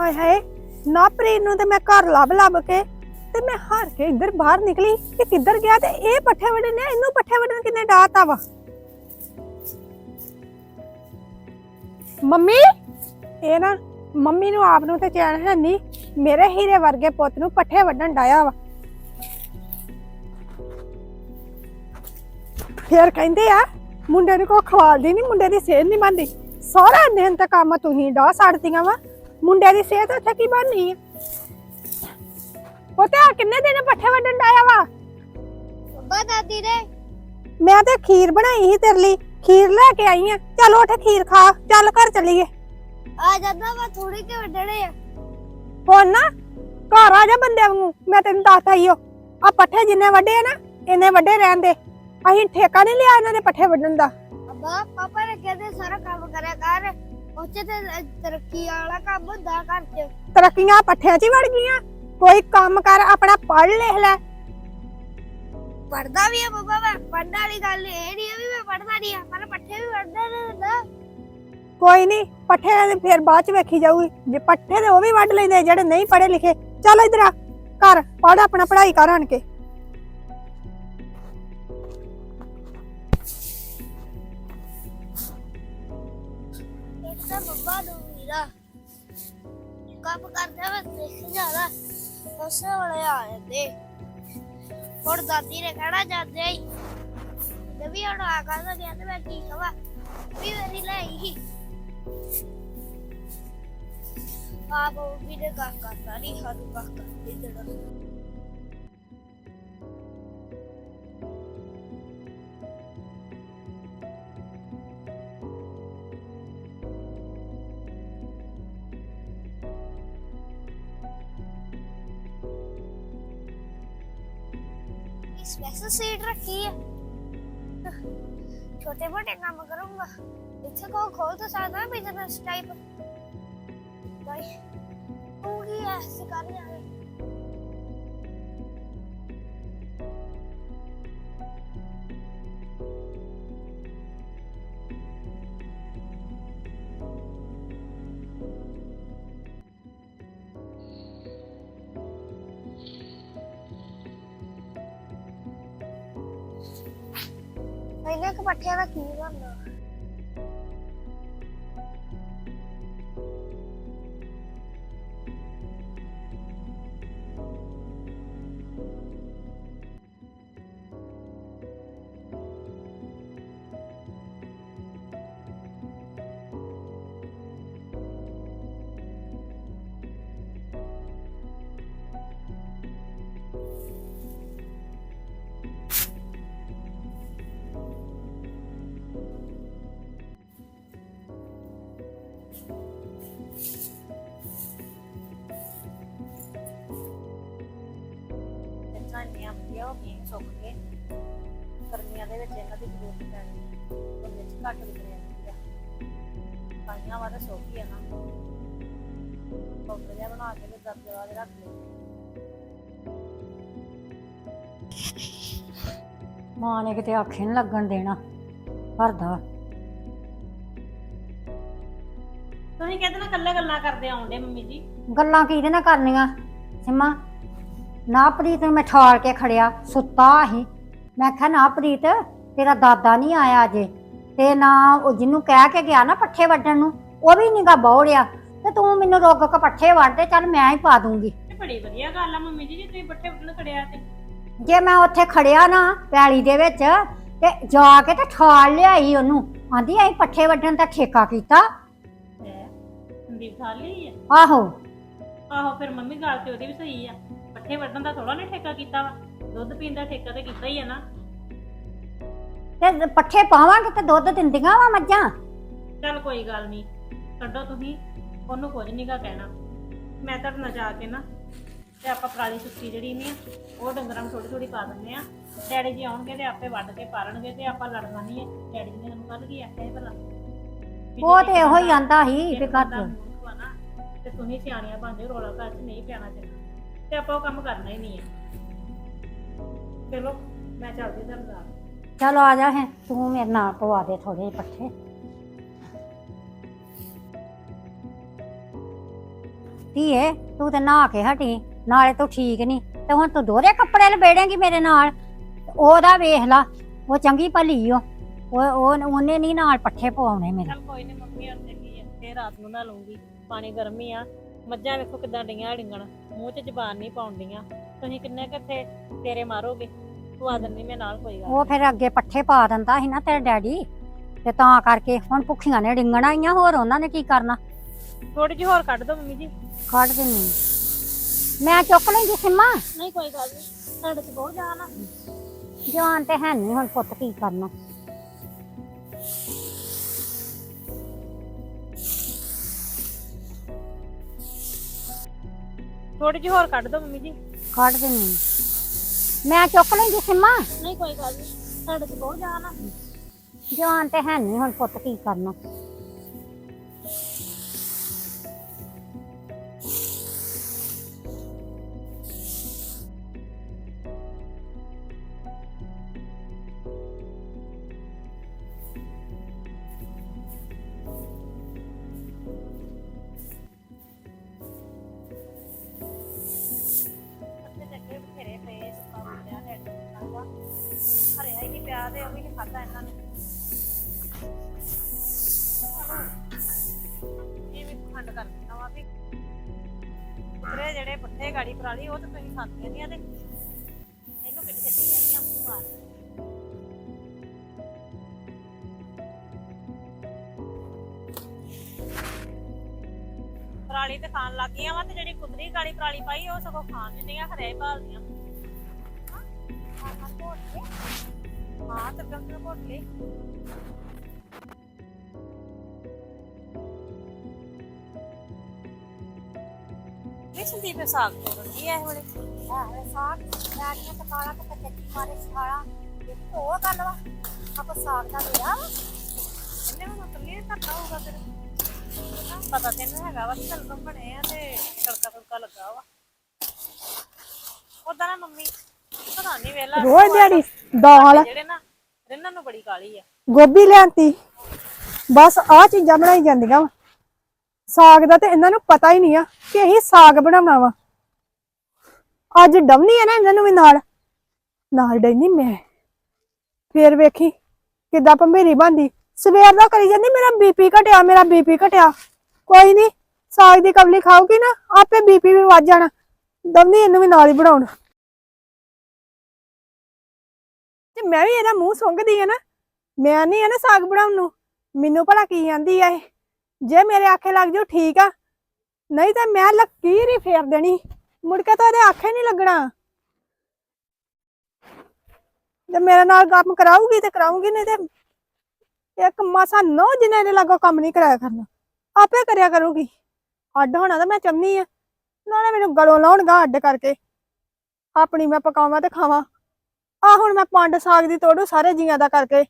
ਹਾਏ ਹਾਏ, ਨਾ ਪ੍ਰੀਤ ਨੂੰ ਤੇ ਮੈਂ ਘਰ ਲੱਭ ਲੱਭ ਕੇ ਤੇ ਮੈਂ ਹਾਰ ਕੇ ਇੱਧਰ ਬਾਹਰ ਨਿਕਲੀ ਕਿ ਕਿੱਧਰ ਗਿਆ ਤੇ ਇਹ ਪੱਠੇ ਵੜਨ ਨੇ ਇਹਨੂੰ ਪੱਠੇ ਵੜਨ ਕਿੰਨੇ ਡਾਤਾ ਵਾ। ਮੰਮੀ, ਇਹ ਨਾ ਮੰਮੀ ਨੂੰ ਆਪ ਨੂੰ ਤੇ ਚੈਨ ਹੈ ਨਹੀਂ ਮੇਰੇ ਹੀਰੇ ਵਰਗੇ ਪੁੱਤ ਨੂੰ ਪੱਠੇ ਵੱਢਣ ਡਾਇਆ ਵਾ। ਫੇਰ ਕਹਿੰਦੇ ਆ, ਮੁੰਡੇ ਨੂੰ ਕੋ ਖਵਾਲਦੀ ਨਹੀਂ ਮੁੰਡੇ ਦੀ ਸਿਹਤ ਨਹੀਂ ਮੰਨਦੀ ਸਾਰਾ ਦਿਨ ਤਾਂ ਕੰਮ ਤੁਸੀਂ ਡਾ ਛੱਡਦੀਆਂ ਵਾ। ਮੁੰਡੇ ਦੀ ਸਿਹਤ ਉੱਥੇ ਕੀ ਬਣਨੀ ਆ? ਉਹ ਤੇ ਆ ਕਿੰਨੇ ਦਿਨ ਪੱਠੇ ਵੱਢਣ ਡਾਇਆ ਵਾ? ਬੱਬਾ ਦਾਦੀ ਦੇ ਮੈਂ ਤੇ ਖੀਰ ਬਣਾਈ ਸੀ ਤੇਰੇ ਲਈ। ਖੀਰ ਲੈ ਕੇ ਆਈ ਆ। ਚੱਲ ਉੱਠ ਖੀਰ ਖਾ। ਚੱਲ ਘਰ ਚੱਲੀਏ। ਆ ਜਾਂਦਾ ਵਾ ਥੋੜੀ ਕਿ ਵੱਡਣੇ ਆ। ਹੁਣ ਨਾ ਘਰ ਆ ਜਾ ਬੰਦੇ ਵਾਂਗੂ। ਮੈਂ ਤੈਨੂੰ ਦੱਸਤਾ ਈ ਓ ਆ ਪੱਠੇ ਜਿੰਨੇ ਵੱਡੇ ਆ ਨਾ ਇੰਨੇ ਵੱਡੇ ਰਹਿਣ ਦੇ। ਅਸੀਂ ਠੇਕਾ ਨਹੀਂ ਲਿਆ ਇਹਨਾਂ ਦੇ ਪੱਠੇ ਵੱਢਣ ਦਾ। ਅੱਬਾ ਪਾਪਾ ਨੇ ਕਹਿੰਦੇ ਸਾਰਾ ਕੰਮ ਕਰਿਆ ਕਰ। ਉੱਥੇ ਤੇ ਅ, ਤਰੱਕੀ ਵਾਲਾ ਕੰਮ ਹੁੰਦਾ ਘਰ 'ਚ। ਤਰੱਕੀਆਂ ਪੱਠਿਆਂ 'ਚ ਹੀ ਵੜ ਗਈਆਂ। ਕੋਈ ਕੰਮ ਕਰ ਆਪਣਾ ਪੜ੍ਹ ਲਿਖ ਲੈ। ਪੜਦਾ ਵੀ ਆ ਬੱਬਾ ਮੈਂ ਪੜਨ ਵਾਲੀ ਗੱਲ ਇਹ ਨਹੀਂ ਆ ਵੀ ਮੈਂ ਪੜਦਾ ਨਹੀਂ ਆ ਪਰ ਪੱਠੇ ਵੀ ਵੜਦਾ ਨਾ ਕੋਈ ਨਹੀਂ ਪੱਠੇ ਦੇ ਫਿਰ ਬਾਅਦ 'ਚ ਵੇਖੀ ਜਾਊਗੀ। ਜੇ ਪੱਠੇ ਦੇ ਉਹ ਵੀ ਵੱਢ ਲੈਂਦੇ ਜਿਹੜੇ ਨਹੀਂ ਪੜ੍ਹੇ ਲਿਖੇ। ਚੱਲ ਇਧਰ ਆ ਕਰ ਪੜ੍ਹ ਆਪਣਾ ਪੜ੍ਹਾਈ ਕਰ ਆਣ ਕੇ। ਤਾਂ ਬੱਬਾ ਨੂੰ ਕੰਮ ਕਰਦਾ ਵਾ ਦੇਖ ਜਾਦਾ ਉਸੇ ਵੇਲੇ ਆ ਜਾਂਦੇ। ਹੁਣ ਦਾਦੀ ਨੇ ਕਹਿਣਾ, ਜਾਂਦੇ ਹੀ ਤੇ ਵੀ ਹੁਣ ਆ ਕਹਿੰਦਾ ਗਿਆ ਤੇ ਮੈਂ ਕੀ ਕਵਾਂ, ਵੀ ਮੇਰੀ ਲੈ ਆਈ ਆਪ ਉਹ ਵੀ ਦੇ ਕੰਮ ਕਰਦਾ ਨਹੀਂ ਸਾਨੂੰ ਕੰਮ ਸਪੈਸ਼ਲ ਸੀਟ ਰੱਖੀ ਹੈ ਛੋਟੇ ਮੋਟੇ ਕੰਮ ਕਰੂੰਗਾ ਇੱਥੇ ਕੋ ਖੋਲ ਤਾਂ ਸਕਦਾ ਬਿਜ਼ਨਸ ਟਾਈਪ ਭਾਈ ਉਹ ਕੀ ਐਸੇ ਕਰ ਜਾਵੇ ਪੱਠਿਆਂ ਦਾ ਕੀ ਬਣਦਾ ਗਰਮੀਆਂ ਦੇ ਵਿੱਚ ਇਹਨਾਂ ਦੀ ਜ਼ਰੂਰਤ ਪੈਣੀ ਉਹ ਵਿੱਚ ਘੱਟ ਵਿਕਣੇ ਆ ਪਾਈਆਂ ਵਾਲਾ ਸੁੱਕ ਹੀ ਆ ਨਾ। ਪਾਊਡਰ ਜਿਹਾ ਬਣਾ ਕੇ ਤੇ ਦਰਜੇ ਵਾਲੇ ਰੱਖ ਲਏ। ਮਾਂ ਨੇ ਕਿਤੇ ਆਖੇ ਨੀ ਲੱਗਣ ਦੇਣਾ। ਘਰ ਦਾ ਤੁਸੀਂ ਕਹਿੰਦੇ ਨਾ ਕੱਲੇ ਗੱਲਾਂ ਕਰਦੇ ਆਉਂਦੇ ਮੰਮੀ ਜੀ। ਗੱਲਾਂ ਕਿਹਦੇ ਨਾਲ ਕਰਨੀਆਂ? ਸਿਮਾ ਨਾ ਪ੍ਰੀਤ ਨੂੰ ਮੈਂ ਠਾਲ ਕੇ ਖੜਿਆ ਸੁੱਤਾ ਸੀ ਮੈਂ ਕਿਹਾ ਨਾ ਪ੍ਰੀਤ ਤੇਰਾ ਦਾਦਾ ਨਹੀਂ ਆਇਆ ਅਜੇ ਤੇ ਨਾ ਉਹ ਜਿਹਨੂੰ ਕਹਿ ਕੇ ਗਿਆ ਨਾ ਪੱਠੇ ਵੱਢਣ ਨੂੰ ਉਹ ਵੀ ਨੀਗਾ ਬੌੜਿਆ ਤੇ ਤੂੰ ਮੈਨੂੰ ਰੋਕ ਕੇ ਪੱਠੇ ਵੱਢ ਦੇ ਚੱਲ ਮੈਂ ਹੀ ਪਾ ਦੂੰਗੀ। ਬੜੀ ਵਧੀਆ ਗੱਲ ਆ ਮੰਮੀ ਜੀ ਜੇ ਤੁਸੀਂ ਬੱਠੇ ਉੱਠਣ ਖੜਿਆ ਤੇ। ਜੇ ਮੈਂ ਉੱਥੇ ਖੜਿਆ ਨਾ ਪੈਲੀ ਦੇ ਵਿੱਚ ਤੇ ਜਾ ਕੇ ਤੇ ਠਾਲ ਲਿਆਈ ਉਹਨੂੰ ਆਂਦੀ ਐ ਪੱਠੇ ਵੱਢਣ ਦਾ ਠੇਕਾ ਕੀਤਾ। ਹੈ ਸੰਦੀਪ ਖਾ ਲਈ ਆ? ਆਹੋ। ਆਹੋ ਫਿਰ ਮੰਮੀ ਗੱਲ ਤੇ ਉਹਦੀ ਵੀ ਸਹੀ ਆ। ਪੱਠੇ ਵੱਢਣ ਦਾ ਥੋੜਾ ਨੇ ਠੇਕਾ ਕੀਤਾ ਵਾ। ਦੁੱਧ ਪੀਣ ਦਾ ਠੇਕਾ ਤੇ ਕੀਤਾ ਹੀ ਆ ਨਾ। ਤੇ ਪੱਠੇ ਪਾਵਾਂਗੇ ਤੇ ਦੁੱਧ ਦਿੰਦੀਆਂ ਵਾ ਮੱਝਾਂ? ਚੱਲ ਕੋਈ ਗੱਲ ਨਹੀਂ ਛੱਡੋ ਤੁਸੀਂ ਉਹਨੂੰ ਕੁਝ ਨਹੀਂਗਾ ਕਹਿਣਾ। ਮੈਂ ਤੁਹਾਡੇ ਨਾਲ ਜਾ ਕੇ ਨਾ ਤੇ ਆਪਾਂ ਪਰਾਲੀ ਸੁੱਕੀ ਜਿਹੜੀ ਨਹੀਂ ਆ ਉਹ ਡੰਗਰਾਂ ਨੂੰ ਥੋੜੀ ਥੋੜੀ ਪਾ ਦਿੰਦੇ ਆ। ਡੈਡੀ ਜੀ ਆਉਣਗੇ ਤੇ ਆਪੇ ਵੱਢ ਕੇ ਪਾਰਨਗੇ ਤੇ ਆਪਾਂ ਲੜਨਾ ਨਹੀਂ ਹੈ ਡੈਡੀ ਜੀ ਨੇ ਸਾਨੂੰ ਕੱਲ ਕੀ ਆਖਿਆ ਸੀ ਭਲਾ? ਵੀ ਉਹ ਤੇ ਇਹੋ ਹੀ ਬੰਦਾ- ਆਂਦਾ ਸੀ ਵੀ ਬੰਦਾ ਨਾ, ਤੇ ਤੁਸੀਂ ਸਿਆਣੀਆਂ ਬਣਦੇ ਰੋਲਾ ਘਰ 'ਚ ਨਹੀਂ ਪੈਣਾ ਚਾਹੀਦਾ ਤੇ ਆਪਾਂ ਉਹ ਕੰਮ ਕਰਨਾ ਹੀ ਨਹੀਂ ਹੈ ਚਲੋ ਮੈਂ ਚੱਲਦੀ ਤੁਹਾਨੂੰ ਨਾਲ। ਚਲ ਆ ਜਾ ਹੈ ਤੂੰ ਮੇਰੇ ਨਾਲ ਪਵਾ ਦੇ ਥੋੜੇ ਜਿਹੇ ਪੱਠੇ। ਧੀਏ ਤੂੰ ਤੇ ਨਹਾ ਕੇ ਹਟੀ ਨਾਲੇ ਤੂੰ ਠੀਕ ਨਹੀਂ। ਤੇ ਹੁਣ ਤੂੰ ਦੋਹਰੇ ਕੱਪੜੇ ਲਬੇੜੇਂਗੀ ਮੇਰੇ ਨਾਲ? ਉਹਦਾ ਵੇਖ ਲਾ ਉਹ ਚੰਗੀ ਭਲੀ ਓ। ਉਹ ਉਹ- ਉਹਨੇ ਨਹੀਂ ਨਾਲ ਪੱਠੇ ਪਵਾਉਣੇ ਮੇਰੇ। ਚੱਲ ਕੋਈ ਨਹੀਂ ਮੰਮੀ ਹੁਣ ਚੰਗੀ ਆ। ਫੇਰ ਰਾਤ ਨੂੰ ਨਾ ਲਊਂਗੀ। ਪਾਣੀ ਗਰਮੀ ਆ। ਮੱਝਾਂ ਵੇਖੋ ਕਿਦਾਂ ਡਈਆਂ ਡਿੰਗਣ। ਮੂੰਹ 'ਚ ਜ਼ਬਾਨ ਨਹੀਂ ਪਾਉਂਦੀਆਂ ਤੁਸੀਂ ਕਿੰਨੇ ਕਿੱਥੇ ਤੇਰੇ ਮਾਰੋਗੇ? ਤੂੰ ਆ ਦਿੰਦੀ ਮੈਂ ਨਾਲ ਕੋਈ ਗੱਲ ਉਹ ਫਿਰ ਅੱਗੇ ਪੱਠੇ ਪਾ ਦਿੰਦਾ ਸੀ ਨਾ ਤੇਰਾ ਡੈਡੀ। ਤੇ ਤਾਂ ਕਰਕੇ ਹੁਣ ਭੁੱਖੀਆਂ ਨੇ ਡਿੰਗਣਾ ਆਈਆਂ ਹੋਰ ਉਹਨਾਂ ਨੇ ਕੀ ਕਰਨਾ? ਥੋੜੀ ਜਿਹੀ ਹੋਰ ਕੱਢ ਦੋ ਮੰਮੀ ਜੀ। ਕੱਢ ਦਿੰਨੀ ਮੈਂ ਚੁੱਕ ਲੈਂਦੀ ਸਿੰਮਾ। ਨਹੀਂ ਕੋਈ ਗੱਲ ਨਹੀਂ। ਸਾਡੇ 'ਚ ਬਹੁਤ ਜਾਨ ਆ। ਜਾਨ ਤੇ ਹੈ ਨਹੀਂ ਹੁਣ ਪੁੱਤ ਕੀ ਕਰਨਾ। ਥੋੜੀ ਜਿਹੀ ਹੋਰ ਕੱਢ ਦੋ ਮੰਮੀ ਜੀ। ਕੱਢ ਦਿੰਨੀ ਮੈਂ ਚੁੱਕ ਲੈਂਦੀ ਸਿੰਮਾ। ਨਹੀਂ ਕੋਈ ਗੱਲ ਨਹੀਂ ਸਾਡੇ 'ਚ ਬਹੁਤ ਜਾਨ ਆ। ਜਾਨ ਤੇ ਹੈ ਨਹੀਂ ਹੁਣ ਪੁੱਤ ਕੀ ਕਰਨਾ। ਜਿਹੜੇ ਪੱਠੇ ਗਾੜੀ ਪਰਾਲੀ ਉਹ ਤਾਂ ਤੁਸੀਂ ਖਾਂਦੀਆਂ ਨਹੀਂ ਆ ਤੇ ਇਹਨੂੰ ਕਿੱਥੇ ਛੱਡੀ ਜਾਂਦੀਆਂ ਮੂੰਹ ਪਰਾਲੀ ਤੇ ਖਾਣ ਲੱਗ ਗਈਆਂ ਵਾ ਤੇ ਜਿਹੜੀ ਕੁਦਰੀ ਗਾੜੀ ਪਰਾਲੀ ਪਾਈ, ਉਹ ਸਗੋਂ ਖਾਣ ਨਹੀਂ ਦੀਆਂ। ਹਰੇ ਭਾਲਦੀਆਂ ਹਾਂ ਤੇ ਕੰਦਰ ਕੋਟ ਲਈ ਇਹ ਨੇ ਸਾਗ ਤੋੜਨ ਦੀ ਐ ਵੇਲੇ ਆਹ ਸਾਗ ਰਾਜੀਆਂ ਤੇ ਕਾਲਾ ਤੇ ਕੱਚੀ ਮਾਰੇ ਸਾਲਾ ਇਹ ਉਹ ਗੱਲ ਵਾ ਆਪਾਂ ਸਾਗ ਦਾ ਲਿਆ ਇਹਨੇ ਮੈਨੂੰ ਕੱਲੀ ਧੱਕਾ ਹੋਊਗਾ ਫਿਰ ਪਤਾ ਤੈਨੂੰ ਹੈਗਾ ਵਾ ਸਲਗਮ ਬਣੇ ਆ ਤੇ ਤੜਕਾ ਤੜਕਾ ਲੱਗਾ ਵਾ। ਉਦਾਂ ਨਾ ਮੰਮੀ ਪਤਾ ਨਹੀਂ ਵੇਲਾ ਰੋਜ਼ ਦਿਹਾੜੀ ਦਾਲ। ਜਿਹੜੇ ਨਾ ਰਿੰਨਾਂ ਨੂੰ ਬੜੀ ਕਾਲੀ ਆ। ਗੋਭੀ ਲਿਆਂਤੀ। ਬਸ ਆਹ ਚੀਜ਼ਾਂ ਬਣਾਈ ਜਾਂਦੀਆਂ ਵਾ। ਸਾਗ ਦਾ ਤੇ ਇਹਨਾਂ ਨੂੰ ਪਤਾ ਹੀ ਨਹੀਂ ਆ। ਕਿ ਅਸੀਂ ਸਾਗ ਬਣਾਉਣਾ ਵਾ। ਅੱਜ ਡਵਨੀ ਆ ਨਾ ਇਹਨਾਂ ਨੂੰ ਵੀ ਨਾਲ। ਨਾਲ ਡੈਨੀ ਮੈਂ। ਫੇਰ ਵੇਖੀ ਕਿੱਦਾਂ ਭੰਬੇਰੀ ਬੰਦੀ ਸਵੇਰ ਦਾ ਕਰੀ ਜਾਂਦੀ, ਮੇਰਾ ਬੀਪੀ ਘਟਿਆ, ਮੇਰਾ ਬੀਪੀ ਘਟਿਆ। ਕੋਈ ਨਹੀਂ ਸਾਗ ਦੀ ਕਬਲੀ ਖਾਊਗੀ ਨਾ, ਆਪੇ ਬੀਪੀ ਵੀ ਵੱਧ ਜਾਣਾ। ਦਮਨੀ ਇਹਨੂੰ ਵੀ ਨਾਲ ਹੀ ਬਣਾਉਣ। ਤੇ ਮੈਂ ਵੀ ਇਹਦਾ ਮੂੰਹ ਸੁੰਘਦੀ ਆ ਨਾ। ਮੈਂ ਨਹੀਂ ਆ ਨਾ ਸਾਗ ਬਣਾਉਣ ਨੂੰ। ਮੈਨੂੰ ਭਲਾ ਕੀ ਆਂਦੀ ਆ ਇਹ। ਜੇ ਮੇਰੇ ਆਖੇ ਲੱਗ ਜਾਓ ਠੀਕ ਆ ਨਹੀਂ ਤਾਂ ਮੈਂ ਲਕੀਰ ਹੀ ਫੇਰ ਦੇਣੀ। ਮੁੜ ਕੇ ਤਾਂ ਇਹਦੇ ਆਖੇ ਨਹੀਂ ਲੱਗਣਾ। ਜੇ ਮੇਰੇ ਨਾਲ ਕੰਮ ਕਰਾਊਗੀ ਤੇ ਕਰਾਊਗੀ, ਨਹੀਂ ਤੇ ਇੱਕ ਮਾਸਾ ਨੋ ਜਿਹਨੇ ਇਹਦੇ ਲਾਗੋਂ ਕੰਮ ਨਹੀਂ ਕਰਾਇਆ ਕਰਨਾ, ਆਪੇ ਕਰਿਆ ਕਰੂਗੀ। ਅੱਡ ਹੋਣਾ ਤਾਂ ਮੈਂ ਚੰਨੀ ਆ। ਨਾਲੇ ਮੈਨੂੰ ਗਲੋਂ ਲਾਉਣਗਾ ਅੱਡ ਕਰਕੇ। ਆਪਣੀ ਮੈਂ ਪਕਾਵਾਂ ਤੇ ਖਾਵਾਂ। ਆ ਹੁਣ ਮੈਂ ਪੰਡ ਸਾਗ ਦੀ ਤੋੜੂ ਸਾਰੇ ਜੀਆਂ ਦਾ ਕਰਕੇ।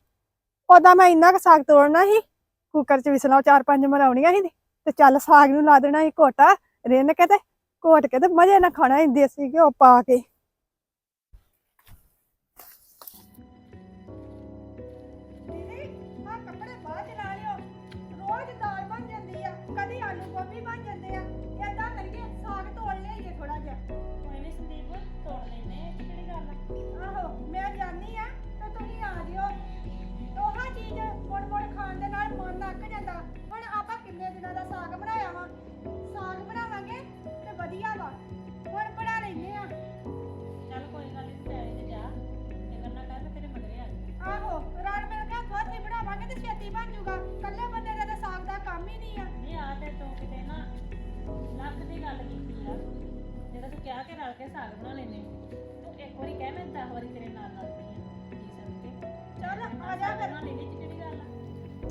ਉਦਾਂ ਮੈਂ ਇੰਨਾ ਕੁ ਸਾਗ ਤੋੜਨਾ ਸੀ ਕੁੱਕਰ 'ਚ ਵਿਸਲਾ ਚਾਰ ਪੰਜ ਮਰਾਉਣੀਆਂ ਸੀ। ਤੇ ਚੱਲ ਸਾਗ ਨੂੰ ਲਾ ਦੇਣਾ ਸੀ ਘੋਟਾ, ਰਿੰਨ ਕੇ ਤੇ ਘੋਟ ਕੇ ਤੇ ਮਜ਼ੇ ਨਾਲ ਖਾਣਾ ਸੀ ਦੇਸੀ ਘਿਓ ਪਾ ਕੇ।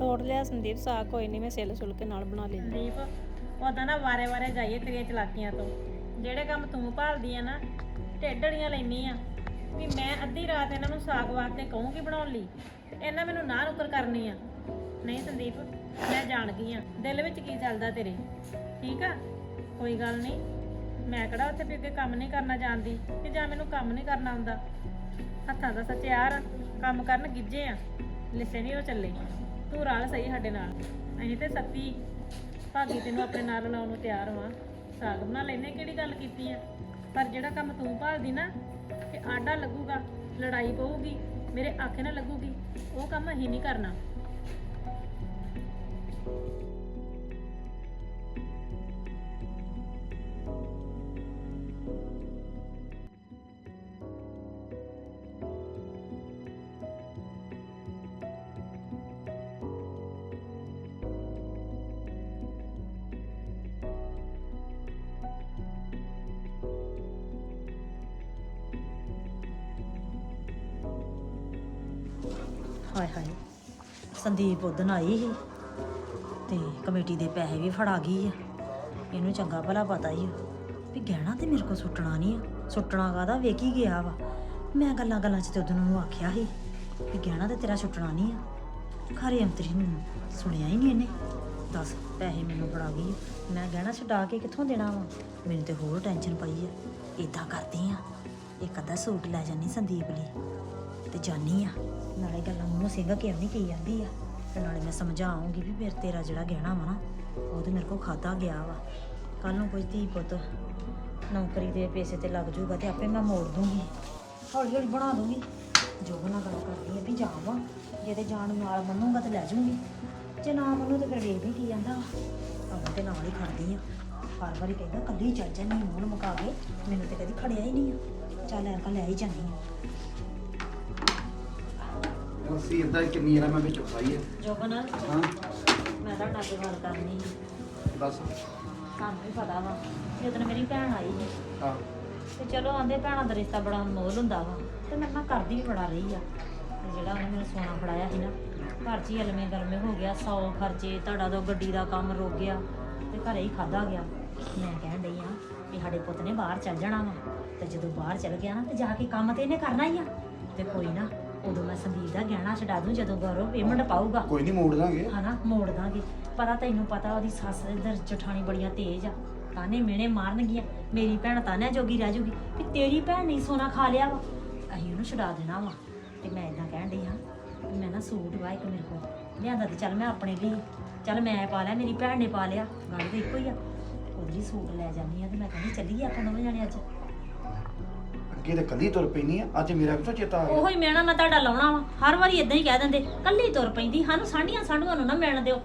ਤੋੜ ਲਿਆ ਸੰਦੀਪ ਸਾਗ ਕੋਈ ਨਹੀਂ ਮੈਂ ਸਿਲ ਸੁਲ ਕੇ ਨਾਲ ਬਣਾ ਲੈਂਦੀ ਸੰਦੀਪ ਉਦਾਂ ਨਾ ਵਾਰੇ ਵਾਰੇ ਜਾਈਏ ਤੇਰੀਆਂ ਚਲਾਕੀਆਂ ਤੋਂ। ਜਿਹੜੇ ਕੰਮ ਤੂੰ ਭਾਲਦੀ ਆ ਨਾ ਢੇਡੜੀਆਂ ਲੈਣੀ ਆ। ਵੀ ਮੈਂ ਅੱਧੀ ਰਾਤ ਇਹਨਾਂ ਨੂੰ ਸਾਗ ਵਾਸਤੇ ਕਹੂੰਗੀ ਬਣਾਉਣ ਲਈ ਤੇ ਇਹਨਾਂ ਮੈਨੂੰ ਨਾ ਨੁਕਰ ਕਰਨੀ ਆ। ਨਹੀਂ ਸੰਦੀਪ ਮੈਂ ਜਾਣ ਗਈ ਆ। ਦਿਲ ਵਿੱਚ ਕੀ ਚੱਲਦਾ ਤੇਰੇ? ਠੀਕ ਆ? ਕੋਈ ਗੱਲ ਨਹੀਂ। ਮੈਂ ਕਿਹੜਾ ਉੱਥੇ ਵੀ ਅੱਗੇ ਕੰਮ ਨਹੀਂ ਕਰਨਾ ਜਾਣਦੀ ਕਿ ਜਾਂ ਮੈਨੂੰ ਕੰਮ ਨਹੀਂ ਕਰਨਾ ਆਉਂਦਾ। ਹੱਥਾਂ ਦਾ ਸਚਿਆਰ ਆ, ਕੰਮ ਕਰਨ ਗਿੱਜੇ ਆ। ਲਿਸੇ ਨਹੀਂ ਉਹ ਚੱਲੇ। ਤੂੰ ਰਲ ਸਹੀ ਸਾਡੇ ਨਾਲ। ਅਸੀਂ ਤੇ ਸੱਤੀ ਭਾਗੀ ਤੈਨੂੰ ਆਪਣੇ ਨਾਲ ਲਾਉਣ ਨੂੰ ਤਿਆਰ ਹਾਂ ਸਾਗ ਬਣਾ ਲੈਨੇ ਕਿਹੜੀ ਗੱਲ ਕੀਤੀ ਆ? ਪਰ ਜਿਹੜਾ ਕੰਮ ਤੂੰ ਭਾਲਦੀ ਨਾ ਕਿ ਆਡਾ ਲੱਗੂਗਾ, ਲੜਾਈ ਪਊਗੀ, ਮੇਰੇ ਆਖੇ ਨਾ ਲੱਗੂਗੀ, ਉਹ ਕੰਮ ਅਸੀਂ ਨਹੀਂ ਕਰਨਾ। ਹਾਏ ਹਾਏ, ਸੰਦੀਪ ਉਦਣ ਆਈ ਸੀ ਤੇ ਕਮੇਟੀ ਦੇ ਪੈਸੇ ਵੀ ਫੜਾ ਗਈ ਆ। ਇਹਨੂੰ ਚੰਗਾ ਭਲਾ ਪਤਾ ਹੀ ਆ ਵੀ ਗਹਿਣਾ ਤੇ ਮੇਰੇ ਕੋਲ ਸੁੱਟਣਾ ਨਹੀਂ ਆ। ਸੁੱਟਣਾ ਕਾਦਾ ਵੇਖ ਹੀ ਗਿਆ ਵਾ। ਮੈਂ ਗੱਲਾਂ ਗੱਲਾਂ 'ਚ ਤੇ ਉਦੋਂ ਨੂੰ ਆਖਿਆ ਸੀ ਵੀ ਗਹਿਣਾ ਤੇ ਤੇਰਾ ਸੁੱਟਣਾ ਨਹੀਂ ਆ। ਖਰੇ ਅੰਤਰੀ ਨੂੰ ਸੁਣਿਆ ਹੀ ਨਹੀਂ ਇਹਨੇ। ਦੱਸ, ਪੈਸੇ ਮੈਨੂੰ ਫੜਾ ਗਈ ਆ। ਮੈਂ ਗਹਿਣਾ ਛਡਾ ਕੇ ਕਿੱਥੋਂ ਦੇਣਾ ਵਾ? ਮੈਨੂੰ ਤੇ ਹੋਰ ਟੈਨਸ਼ਨ ਪਈ ਆ। ਇਦਾਂ ਕਰਦੀ ਆ। ਇੱਕ ਅੱਧਾ ਸੂਟ ਲੈ ਜਾਨੀ ਸੰਦੀਪ ਲਈ। ਤੇ ਜਾਨੀ ਆ। ਨਾਲੇ ਗੱਲਾਂ ਮੂੰਹੋਂ ਸਿੰਘ ਕਿ ਆਉਂਦੀ ਕੀ ਜਾਂਦੀ ਆ। ਤੇ ਨਾਲੇ ਮੈਂ ਸਮਝਾਉਂਗੀ ਵੀ ਫਿਰ ਤੇਰਾ ਜਿਹੜਾ ਗਹਿਣਾ ਵਾ ਨਾ, ਉਹ ਤੇ ਮੇਰੇ ਕੋਲ ਖਾਦਾ ਗਿਆ ਵਾ। ਕੱਲ ਨੂੰ ਕੁਝ ਧੀ ਪੁੱਤ ਨੌਕਰੀ ਦੇ ਪੈਸੇ ਤੇ ਲੱਗ ਜੂਗਾ ਤੇ ਆਪੇ ਮੈਂ ਮੋੜ ਦੂੰਗੀ। ਹੌਲੀ ਹੌਲੀ ਬਣਾ ਦੂੰਗੀ। ਜੋ ਬਣਾ ਗੱਲ ਕਰਦੀ ਆ ਵੀ ਜਾਵਾਂ। ਜੇ ਤੇ ਜਾਣ ਨੂੰ ਨਾਲ ਮੰਨੂਗਾ ਤੇ ਲੈ ਜਾਊਂਗੀ ਜੇ ਨਾ ਮੰਨੂ ਤੇ ਫਿਰ ਵੇਖਦੀ ਕੀ ਜਾਂਦਾ ਵਾ। ਆਪਾਂ ਤੇ ਨਾਲ ਹੀ ਖੜਦੀ ਆ। ਹਰ ਵਾਰੀ ਕਹਿੰਦਾ, ਕੱਲੀ ਚੱਲ ਜਾਂਦੀ, ਮੂੰਹ ਮੁਕਾ ਕੇ। ਮੈਨੂੰ ਤੇ ਕਦੀ ਖੜਿਆ ਹੀ ਨਹੀਂ ਆ। ਚੱਲ ਐਰਕਾ ਲੈ ਹੀ ਜਾਂਦੀ ਆ। ਅਸੀਂ ਇਦਾਂ ਕਿੰਨੀ era ਮੈਂ ਵਿੱਚ ਪਾਈ ਹੈ। ਜੋਬਨ ਹਾਂ। ਮੈਂ ਤੁਹਾਡੇ ਨਾਲ ਗੱਲ ਕਰਨੀ ਸੀ। ਦੱਸ ਤੁਹਾਨੂੰ ਵੀ ਪਤਾ ਵਾ ਜਦੋਂ ਮੇਰੀ ਭੈਣ ਆਈ ਸੀ। ਹਾਂ। ਤੇ ਚਲੋ ਆਂਦੇ ਭੈਣਾਂ ਦਾ ਰਿਸ਼ਤਾ ਬੜਾ ਅਨਮੋਲ ਹੁੰਦਾ ਵਾ ਤੇ ਮੇਰੇ ਨਾਲ ਕਰਦੀ ਵੀ ਬੜਾ ਰਹੀ ਆ। ਤੇ ਜਿਹੜਾ ਉਹਨੇ ਮੈਨੂੰ ਸੋਨਾ ਫੜਾਇਆ ਸੀ ਨਾ ਘਰ 'ਚ ਹੀ ਅਲਮੇ ਗਰਮੇ ਹੋ ਗਿਆ 100 ਖਰਚੇ ਤੁਹਾਡਾ ਤੋਂ ਗੱਡੀ ਦਾ ਕੰਮ ਰੁਕ ਗਿਆ ਤੇ ਘਰੇ ਹੀ ਖਾਦਾ ਗਿਆ। ਮੈਂ ਕਹਿਣ ਡਈ ਆ ਸਾਡੇ ਪੁੱਤ ਨੇ ਬਾਹਰ ਚੱਲ ਜਾਣਾ ਵਾ ਤੇ ਜਦੋਂ ਬਾਹਰ ਚੱਲ ਗਿਆ ਨਾ ਤੇ ਜਾ ਕੇ ਕੰਮ ਤੇ ਇਹਨੇ ਕਰਨਾ ਹੀ ਆ। ਤੇ ਕੋਈ ਨਾ ਉਦੋਂ ਮੈਂ ਸੰਦੀਪ ਦਾ ਗਹਿਣਾ ਛਡਾ ਦੂੰ ਜਦੋਂ ਗੌਰਵ ਪੇਮੈਂਟ ਪਾਊਗਾ। ਕੋਈ ਨਹੀਂ ਮੋੜ ਦਾਂਗੇ। ਹਨਾ ਮੋੜ ਦਾਂਗੇ। ਪਤਾ ਤੈਨੂੰ ਪਤਾ ਉਹਦੀ ਸੱਸ ਦਰ ਜਠਾਣੀ ਬੜੀਆਂ ਤੇਜ਼ ਆ। ਤਾਨੇ ਮਿਹਣੇ ਮਾਰਨਗੀਆਂ। ਮੇਰੀ ਭੈਣ ਤਾਨੇ ਜੋਗੀ ਰਹਿ ਜੂਗੀ। ਵੀ ਤੇਰੀ ਭੈਣ ਨੇ ਸੋਨਾ ਖਾ ਲਿਆ ਵਾ। ਅਸੀਂ ਉਹਨੂੰ ਛੁਡਾ ਦੇਣਾ ਵਾ। ਤੇ ਮੈਂ ਇਦਾਂ ਕਹਿਣ ਡਈ ਹਾਂ ਵੀ ਮੈਂ ਨਾ ਸੂਟ ਵਾ ਇੱਕ ਮੇਰੇ ਕੋਲ ਲਿਆਂਦਾ ਤੇ ਚੱਲ ਮੈਂ ਆਪਣੇ ਲਈ ਚੱਲ ਮੈਂ ਪਾ ਲਿਆ ਮੇਰੀ ਭੈਣ ਨੇ ਪਾ ਲਿਆ। ਗੱਲ ਤਾਂ ਇੱਕੋ ਹੀ ਆ। ਉਹਦੇ ਲਈ ਸੂਟ ਲੈ ਜਾਂਦੀ ਆ ਤੇ ਮੈਂ ਕਹਿੰਦੀ ਚੱਲੀਏ ਆਪਾਂ ਦੋਵੇਂ ਜਾਣੇ ਅੱਜ। ਅੱਗੇ ਤੇ ਕੱਲੀ ਤੁਰ ਪੈਣੀ ਆ ਅੱਜ ਮੇਰਾ ਕਿਥੋਂ ਚੇਤਾ ਆ ਗਿਆ? ਉਹੋ ਹੀ ਮਿਹਣਾ ਮੈਂ ਤੁਹਾਡਾ ਲਾਉਣਾ ਵਾ ਹਰ ਵਾਰੀ ਇਦਾਂ ਹੀ ਕਹਿ ਦਿੰਦੇ ਕੱਲੀ ਤੁਰ ਪੈਂਦੀ ਸਾਨੂੰ ਸਾਂਢੀਆਂ ਸਾਂਢੂਆਂ ਨੂੰ ਨਾ ਮਿਲਣ ਦਿਓ।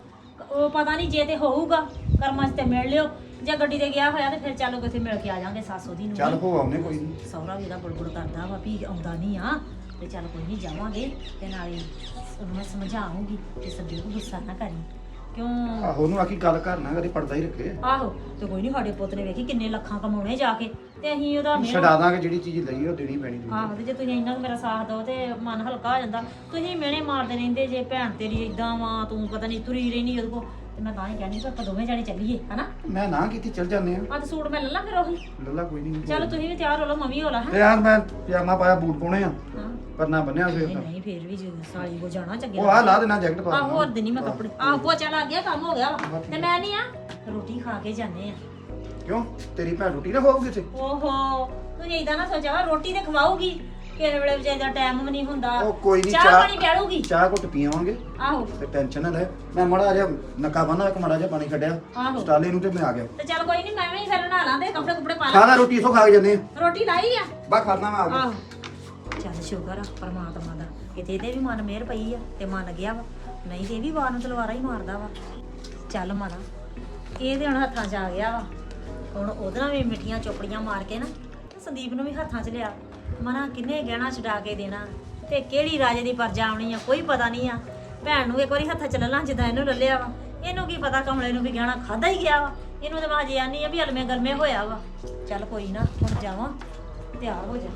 ਉਹ ਪਤਾ ਨਹੀਂ ਜੇ ਤੇ ਹੋਊਗਾ ਕਰਮਾਂ 'ਚ ਤੇ ਮਿਲ ਲਿਓ ਜੇ ਗੱਡੀ ਤੇ ਗਿਆ ਹੋਇਆ ਤੇ ਫਿਰ ਚੱਲੋ ਕਿਤੇ ਮਿਲ ਕੇ ਆ ਜਾਾਂਗੇ ਸੱਸ ਉਹਦੀ ਨੂੰ ਚੱਲ ਹੋ ਆਉਨੇ ਕੋਈ ਨਹੀਂ। ਸਹੁਰਾ ਵੀ ਇਹਦਾ ਬੁੜਬੁੜ ਕਰਦਾ ਵਾ ਵੀ ਆਉਂਦਾ ਨਹੀਂ ਆ ਤੇ ਚੱਲ ਕੋਈ ਨਹੀਂ ਜਾਵਾਂਗੇ ਤੇ ਨਾਲੇ ਉਹਨੂੰ ਮੈਂ ਸਮਝਾਉਂਗੀ ਕਿ ਸੰਦੀਪ ਗੁੱਸਾ ਨਾ ਕਰੀ। ਕਿਉਂ? ਆਹੋ ਉਹਨੂੰ ਆਖੀ ਗੱਲ ਕਰਨਾ ਕਦੇ ਪੜਦਾ ਹੀ ਰੱਖੇ। ਆਹੋ ਤੇ ਕੋਈ ਨਹੀਂ ਸਾਡੇ ਪੁੱਤ ਨੇ ਵੇਖੀ ਕਿੰਨੇ ਲੱਖਾਂ ਕਮਾਉਣੇ ਜਾ ਕੇ ਤੇ ਅਸੀਂ ਉਹਦਾ ਮਿਹਣਾ ਛਡਾ ਦਾਂਗੇ ਜਿਹੜੀ ਚੀਜ਼ ਲਈ ਉਹ ਦੇਣੀ ਪੈਣੀ ਆਹੋ ਤੇ ਜੇ ਤੁਸੀਂ ਇੰਨਾ ਕੁ ਮੇਰਾ ਸਾਥ ਦਿਓ ਤੇ ਮਨ ਹਲਕਾ ਹੋ ਜਾਂਦਾ। ਤੁਸੀਂ ਮਿਹਣੇ ਮਾਰਦੇ ਰਹਿੰਦੇ ਜੇ ਭੈਣ ਤੇਰੀ ਇਦਾਂ ਵਾ ਤੂੰ ਪਤਾ ਨਹੀਂ ਤੁਰੀ ਰਹਿਣੀ ਉਹਦੇ ਕੋ ਤੇ ਮੈਂ ਤਾਂ ਹੀ ਕਹਿੰਦੀ ਕਿ ਆਪਾਂ ਦੋਵੇਂ ਜਾਣੇ ਚੱਲੀਏ ਹਨਾ? ਮੈਂ ਨਾ ਕੀਤੀ ਚੱਲ ਜਾਂਦੇ ਆ ਅੱਜ ਸੂਟ ਮੈਂ ਲੈ ਲਾਂ ਫਿਰ ਉਹੀ। ਲੱਲਾ ਕੋਈ ਨਹੀਂ ਚਲੋ ਤੁਸੀਂ ਵੀ ਤਿਆਰ ਹੋ ਲਓ ਮੰਮੀ ਹੋ ਲਾ ਹੈਂ? ਤੇ ਯਾਰ ਮੈਂ ਪਜਾਮਾ ਪਾਇਆ ਬੂਟ ਪਾਉਣੇ ਆ। ਹਾਂ ਪਰ ਨਾ ਬੰਨਿਆ ਸਵੇਰ ਨਹੀਂ ਦਾ ਨਹੀਂ ਫੇਰ ਵੀ ਜੇ ਸਾਲੀ ਕੋ ਜਾਣਾ ਚੰਗੇ ਉਹ ਆ ਲਾ ਦੇਣਾ ਜੈਕਟ ਪਾ ਦੇਣਾ। ਹੋਰ ਦਿਨੀ ਮੈਂ ਕੱਪੜੇ ਆਹ ਪੋਚਾ ਲੱਗ ਗਿਆ ਕੰਮ ਹੋ ਗਿਆ ਵਾ। ਤੇ ਮੈਂ ਨਹੀਂ ਆ ਰੋਟੀ ਖਾ ਕੇ ਜਾਂਦੇ ਆ। ਕਿਉਂ? ਤੇਰੀ ਭੈਣ ਰੋਟੀ ਨਾ ਖਾਊਗੀ ਇੱਥੇ? ਓਹੋ ਤੁਸੀਂ ਇਦਾਂ ਨਾ ਸੋਚਿਆ ਵਾ ਰੋਟੀ ਤੇ ਖਵਾਉਗੀ ਕਿਸੇ ਵੇਲੇ ਵਿਚਾਰੀ ਦਾ ਟਾਈਮ ਵੀ ਨਹੀਂ ਹੁੰਦਾ। ਉਹ ਕੋਈ ਨਹੀਂ ਚਾਹ ਚਾਹ ਪਾਣੀ ਪਿਆਲੂਗੀ? ਚਾਹ ਘੁੱਟ ਪੀਵਾਂਗੇ ਆਹੋ। ਤੇ ਟੈਨਸ਼ਨ ਨਾ ਲੈ। ਮੈਂ ਮੜਾ ਜਿਹਾ ਨੱਕਾ ਬੰਨਾ ਇੱਕ ਮੜਾ ਜਿਹਾ ਪਾਣੀ ਕੱਢਿਆ। ਆਹੋ। ਸਟਾਲੇ ਨੂੰ ਤੇ ਮੈਂ ਆ ਗਿਆ। ਤੇ ਚੱਲ ਕੋਈ ਨਹੀਂ ਮੈਂ ਵੀ ਫਿਰ ਨਹਾ ਲਾਂ ਤੇ ਕੱਪੜੇ ਕੁਪੜੇ ਪਾ ਲਾਂ। ਖਾਣਾ ਰੋਟੀ ਇਥੋਂ ਖਾ ਕੇ ਜਾਂਦੇ ਆ। ਰੋਟੀ ਲਾਈ ਆ? ਬਾ ਖਾਣਾ ਮੈਂ ਆ ਗਿਆ। ਆਹੋ। ਚੱਲ ਸ਼ੁਕਰ ਆ ਪਰਮਾਤਮਾ ਦਾ। ਕਿਤੇ ਇਹਦੇ ਵੀ ਮਨ ਮਿਹਰ ਪਈ ਆ ਤੇ ਮੰਨ ਗਿਆ ਵਾ। ਨਹੀਂ ਤੇ ਇਹ ਵੀ ਵਾਰ ਨੂੰ ਤਲਵਾਰਾਂ ਹੀ ਮਾਰਦਾ ਵਾ। ਚੱਲ ਮਨਾ ਇਹਦੇ ਹੁਣ ਹੱਥਾਂ 'ਚ ਆ ਗਿਆ ਵਾ। ਹੁਣ ਉਹਦੇ ਨਾਲ ਵੀ ਮਿੱਠੀਆਂ ਚੋਪੜੀਆਂ ਮਾਰ ਕੇ ਨਾ ਸੰਦੀਪ ਨੂੰ ਵੀ ਹੱਥਾਂ 'ਚ ਲਿਆ। ਮਨਾ ਕਿੰਨੇ ਗਹਿਣਾ ਛਡਾ ਕੇ ਦੇਣਾ। ਤੇ ਕਿਹੜੀ ਰਾਜੇ ਦੀ ਪਰਜਾ ਆਉਣੀ ਆ, ਕੋਈ ਪਤਾ ਨਹੀਂ ਆ। ਭੈਣ ਨੂੰ ਇੱਕ ਵਾਰੀ ਹੱਥਾਂ 'ਚ ਲੱਲਾਂ ਜਿੱਦਾਂ ਇਹਨੂੰ ਲੱਲਿਆ ਵਾ। ਇਹਨੂੰ ਕੀ ਪਤਾ ਕਮਲੇ ਨੂੰ ਵੀ ਗਹਿਣਾ ਖਾਦਾ ਹੀ ਗਿਆ ਵਾ। ਇਹਨੂੰ ਤਾਂ ਬਾਜੀ ਆਨੀ ਆ ਵੀ ਹਲਮੇ ਗਰਮੇ ਹੋਇਆ ਵਾ। ਚੱਲ ਕੋਈ ਨਾ, ਹੁਣ ਜਾਵਾਂ, ਤਿਆਰ ਹੋ ਜਾ।